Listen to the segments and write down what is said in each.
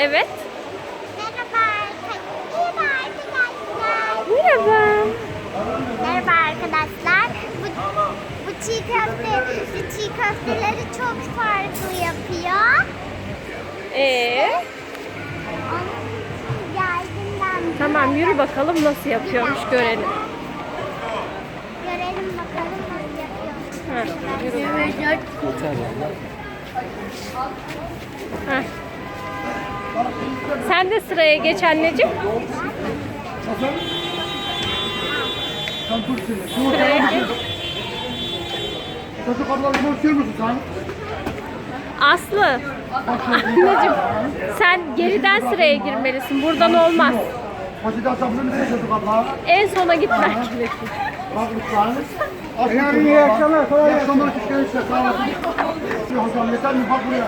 Evet. Merhaba arkadaşlar. Merhaba. Merhaba arkadaşlar. Bu, bu çiğ köfte, bu çiğ köfteleri çok farklı yapıyor. Ee, tamam yürü bakalım nasıl yapıyormuş görelim. Görelim bakalım nasıl yapıyor. Ha, yürü. Ha. Sen de sıraya geç anneciğim. Sıraya geç. Çocuk abla limon istiyor musun sen? Aslı. Anneciğim sen geriden sıraya girmelisin. Buradan olmaz. Poşeti açabilir misin çocuk abla? En sona gitmek. Bak lütfen. Yani iyi akşamlar. Kolay gelsin. İyi akşamlar. Olasın. Şey hocam yeter mi? Bak buraya.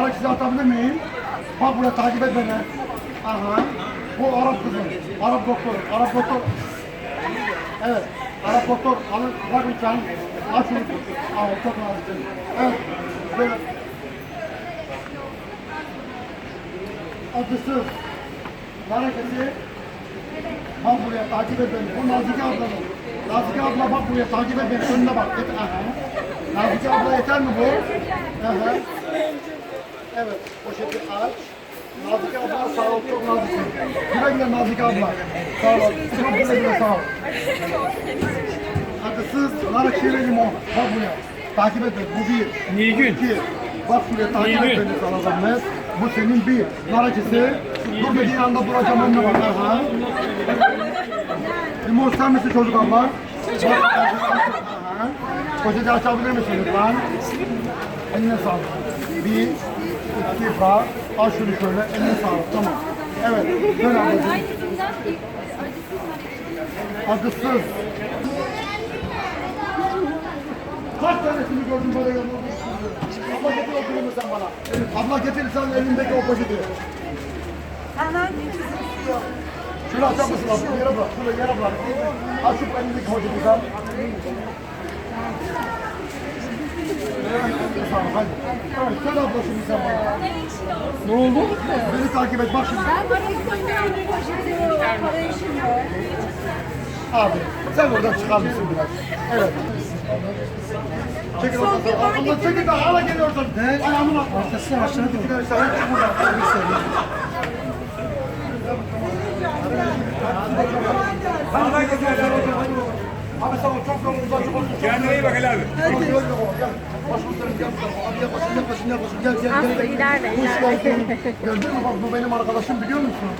Nar ekşisi atabilir miyim? Bak buraya takip et beni. Aha. Bu Arap kızı. Arap doktor. Arap doktor. Evet. Arap doktor. Alın. Bak lütfen. Aç şunu. Aa, çok naziksin. Evet. Böyle. Acısız. Nar ekşisi. Bak buraya takip et beni. Bu Nazike ablanın. Nazike abla bak buraya takip et beni. Önüne bak. Et, aha. Nazike abla yeter mi bu? Aha. Evet. Poşeti aç. Nazike abla sağ ol. Çok naziksin. Güle güle Nazike abla. Sağ ol. Çok güle güle sağ ol. Acısız nar ekşi ve limon. Bak buraya. Takip et. Bu bir. Nilgün. İki. Bak şuraya takip et beni sana zahmet. Bu senin bir. Nar ekşisi. Dur dediğin anda duracağım önüne bak. Aha. Limon ister misin çocuk abla? Çocuk abla. Poşeti açabilir misin lütfen? Eline sağlık. Bir, iki, bak. Al şunu şöyle, eline sağlık. Tamam. Evet, dön ablacığım. Acısız. Kaç tanesini gördün böyle yanına? Abla getir o kırmızı sen bana. Abla getir sen elindeki o poşeti. Şunu açar mısın abi? Yere bırak. Şunu yere bırak. Aç şu elindeki poşeti sen. Sağ ol, hadi. Evet, söyle abla şimdi sen bana. Ne oldu? Beni takip et bak şimdi. Abi sen oradan çıkar mısın biraz? Evet. Çekil oradan. Allah çekil de hala geliyorsun. Ne? Ayağımın arkasına aşağı dur. Sen çık buradan. Sana getireceğim hocam. Abi sağ ol çok yolun uzak çok olsun. Kendine iyi bak Ali abi. Gel gel gel. Başkomiserim gel. Abi yaklaşın yaklaşın yaklaşın. Gel gel Aslı gel. ileride, ileride. Gördün mü bak bu benim arkadaşım biliyor musun?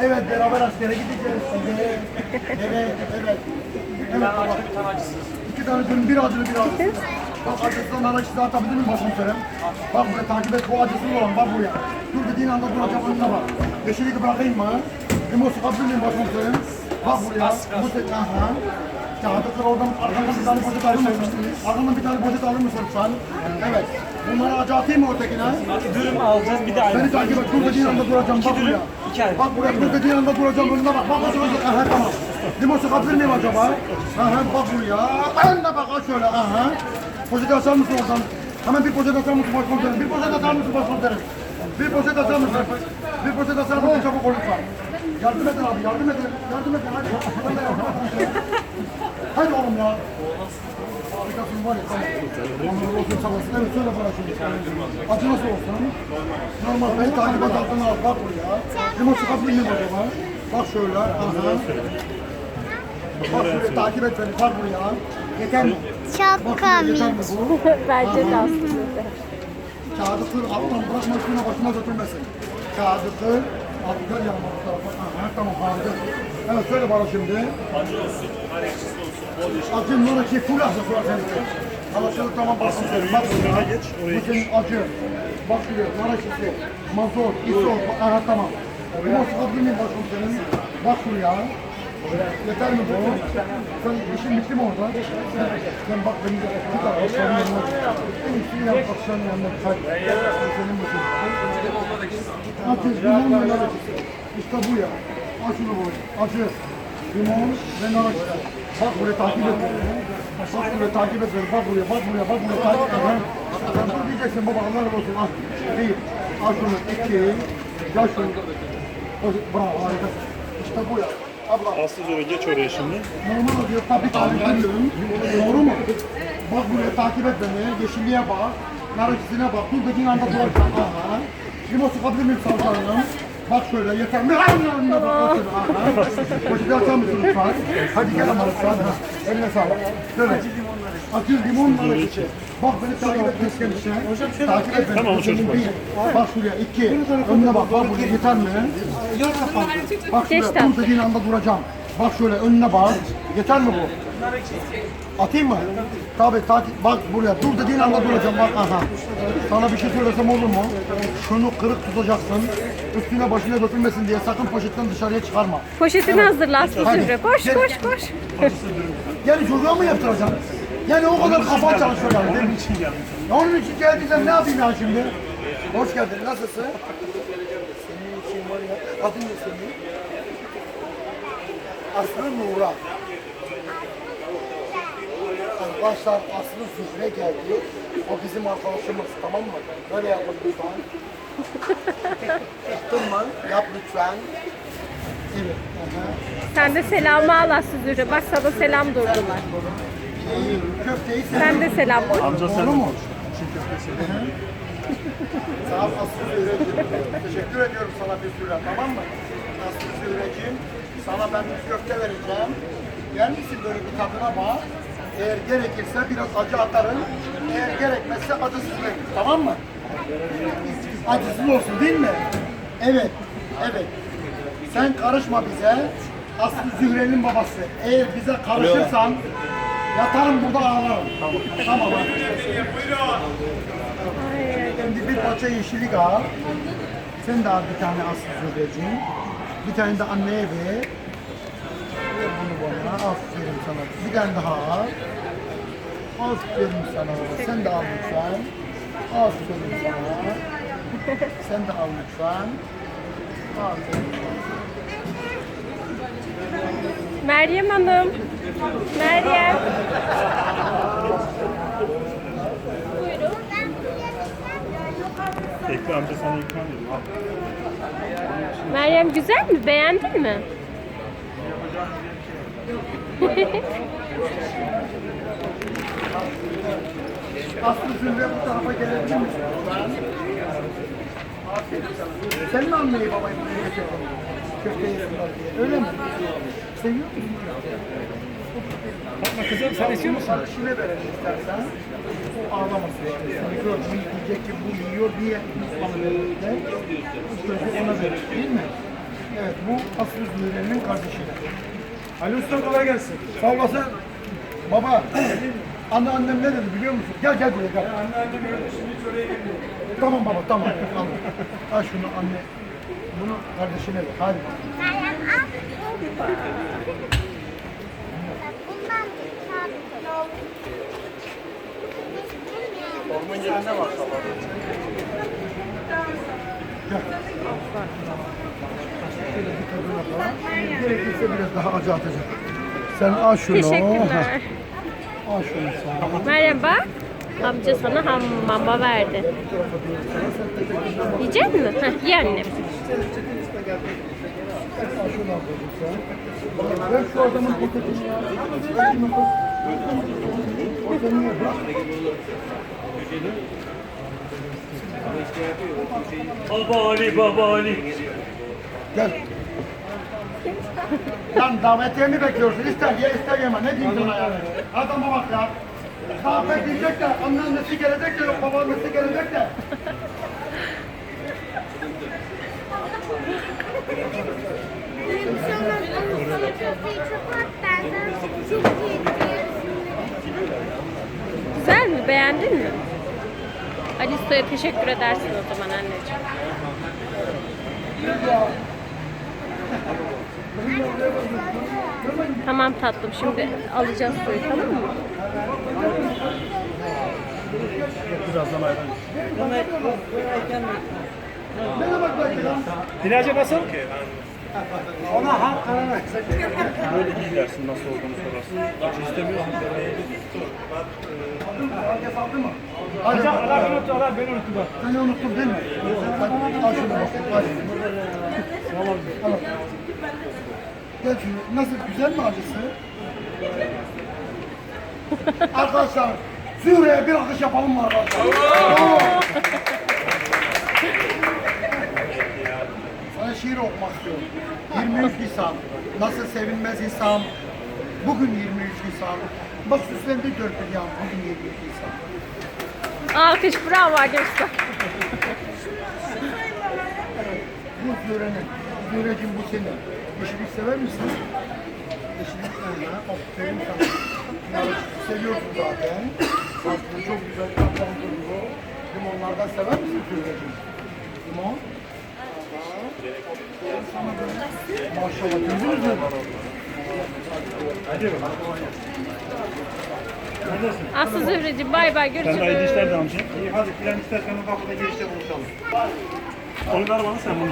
Evet beraber askere gideceğiz. Evet evet evet. Evet. İki tane dürüm bir acılı bir acısız. Bak acısından nar acısı atabilir miyim başkomiserim? Bak buraya takip et bu acısız olan bak buraya. Dur dediğin anda duracağım önüne bak. Yeşillik bırakayım mı? Limon sıkabilir miyim başkomiserim? Bak buraya. Bu tek aha. Kağıdı kır oradan arkandan bir tane poşet alır mısın? Arkandan bir tane poşet alır mısın lütfen? Evet. Bunları acı atayım mı ötekine? Dürüm alacağız bir de Beni aynı. takip et. Dediğin anda duracağım. Bak buraya. iki. Bak buraya. Dediğin anda duracağım. Önüne bak. Bak bak bak. Aha tamam. Limon sıkabilir miyim acaba? Aha bak buraya. Önüne bak. Aç şöyle. Aha. Poşeti açar mısın oradan? Hemen bir poşet açar mısın başkomiserim? Bir poşet açar mısın başkomiserim? Bir poşet açar mısın? Bir poşet açar mısın? Çabuk ol lütfen. Yardım edin abi. Yardım edin. Yardım edin. Hadi. Ben. Hadi oğlum ya. Harikasın var ya. Allah olsun olasın. Evet söyle bana şimdi. Acı nasıl olsun? Normal. Beni takip et altına al. Bak buraya. Limon sıkabilir miyim acaba? Bak şöyle. Aha. Bak şuraya takip et beni. Bak buraya. Yeter mi? Çok komik. Bence de Aslı. Kağıdı kır, alttan bırakma üstüne başına götürmesin. Kağıdı kır, altı kır yanıma bu tarafa. Tamam harika. Evet söyle bana şimdi. Acı olsun, nar ekşisi olsun, bol yeşil. Acı numaraki full var senin. Anlaşıldı tamam basın senin. Bak Şuraya geç, oraya Bu senin acı. Bak şuraya, nar ekşisi, mazot, isot. Aha tamam. Limon sıkabilir miyim başım senin? Bak şuraya. Yeter mi bu? Sen işin bitti mi orada? Sen bak beni de bir tane başlarının yanına. En iyisini yap başlarının yanına. Bu senin başın. Ve nar ekşisi. İşte bu ya. Şunu boy. Acı, limon ve nar. Bak buraya takip et. Bak buraya takip et. Bak buraya, bak buraya, bak buraya. Takip et. Sen dur diyeceksin baba Allah razı olsun. Al. Bir. Al şunu. İki. Gel şunu. Bravo harikasın. İşte bu ya. Abla. Aslı Zora geç oraya şimdi. Normal oluyor. Tabii takip ediyorum. Doğru mu? Bak buraya takip et beni. Yeşilliğe bak. Nar ikisine bak. Dur dediğin anda duracağım. Aha. Limon sıkabilir miyim savcılığım? Bak şöyle yeter mi? Hayır yanına bak. Aha. Poşeti açar mısın lütfen? Hadi gel ama lütfen. Eline sağlık. Şöyle. Atıyoruz limon nar ikisi. Bak beni takip et mesken işte. Takip et beni. Tamam, o çocuk Bir. Bak şuraya. iki. Önüne bak. Bak buraya yeter mi? Bak Geç şuraya. tatlım. Dur dediğin anda duracağım. Bak şöyle önüne bak. Yeter mi bu? Atayım mı? Tabii takip bak buraya dur dediğin anda duracağım bak aha. Sana bir şey söylesem olur mu? Şunu kırık tutacaksın. Üstüne başına dökülmesin diye sakın poşetten dışarıya çıkarma. Poşetini hazırla Aslı Hadi. Zühre. Koş Gel. koş koş. Yani çocuğa mı yaptıracaksın? Yani o kadar kafa çalışıyor yani mi? için geldim. Onun için geldiysen ne yapayım ya şimdi? Hoş geldin. Nasılsın? Senin için var ya. Adın ne senin? Aslı Nura. Arkadaşlar Aslı Zühre geldi. O bizim arkadaşımız tamam mı? Böyle yapın lütfen. Tutturma. Yap lütfen. Evet. Aha. Sen de selamı al Aslı Zühre. Bak sana selam durdular. Köfteyi sen Sen de selam dur. Amca sen Doğru mu? Sağ ol Aslı. Teşekkür ediyorum sana bir süre tamam mı? Aslı Zühreciğim. Sana ben bir köfte vereceğim. Gel misin böyle bir tadına bak. Eğer gerekirse biraz acı atarım. Eğer gerekmezse acısız veririm. Tamam mı? Acısız olsun değil mi? Evet. Evet. Sen karışma bize. Aslı Zühre'nin babası. Eğer bize karışırsan yatarım burada ağlarım. Tamam. Tamam. Şimdi bir parça yeşillik al. Sen de al bir tane Aslı Zühreciğim. Bir tane de anneye ver. Ver bunu bana. Aferin sana. Bir tane daha al. Aferin sana. Sen de al lütfen. Aferin sana. Sen de al lütfen. Aferin. Meryem Hanım. Meryem. Bekle amca sana ikram edeyim. Al. Meryem güzel mi? Beğendin mi? Aslı Zühre bu tarafa gelebilir sana. Sen mi anneyi babayı buraya getirdin? Köfte yesinler diye. Öyle mi? Seviyor musun köfteyi? Fatma kızım sen istiyor musun? Kardeşine verelim istersen. O ağlamasın işte. Seni gördüm diyecek ki bu yiyor diye bana verir de. Bu sözü ona verir değil mi? Evet bu Aslı Zühre'nin kardeşi. Ali Usta kolay gelsin. Sağ olasın. Baba, anne annem ne dedi biliyor musun? Gel gel buraya gel. Anne annem öyle şimdi hiç oraya girmiyor. Tamam baba tamam. Al, al şunu anne. Bunu kardeşine ver. Hadi. Orman yerinde var Gel. Gerekirse biraz daha acı atacak. Sen al şunu. Teşekkürler. Al şunu sen. Meryem bak. Amca sana ham mama verdi. Yiyecek misin? Heh, ye annem. Ver şu adamın paketini ya. Bırak. Baba Ali, Baba Ali. Gel. Lan davetiye mi bekliyorsun? İster ye ister yeme. Ne diyeyim sana yani? Adama bak ya. Davet diyecek de anneannesi gelecek de yok babaannesi gelecek de. Sana köfteyi çok at. Ben sana çok keyifliyim. Güzel mi? Beğendin mi? Ali Usta'ya teşekkür edersin o zaman anneciğim. Tamam tatlım şimdi alacağız suyu tamam mı? Birazdan lan? Dilerce nasıl? Ona hak karar Böyle dersin nasıl olduğunu sorarsın. Acı istemiyor musun? Herkes aldı mı? Hadi Hocam bak. Allah unuttu, Allah beni unuttu bak. Seni unuttum değil mi? Al şunu bakayım. Hadi. Gel şunu. Nasıl? Güzel mi acısı? arkadaşlar Zühre'ye bir alkış yapalım mı arkadaşlar? Bravo. Sana şiir okumak istiyorum. 23 Nisan. Nasıl sevinmez insan. Bugün 23 Nisan. Bak süslendi dört bir yan. Bugün 23 Nisan. Alkış bravo arkadaşlar. Bu Zühre'nin. Zühre'cim bu senin. Yeşillik sever misin? Ne ya? Aferin sana. Bunları seviyorsun zaten. Bu çok güzel kaplan bu. Limonlardan sever misin Zühre'cim? Limon? Maşallah gördünüz mü? Aslı Zühreciğim bay bay Sen de görüşürüz. işler de amca. İyi hadi plan istersen o kapıda girişte buluşalım. Onu ver bana sen bunu.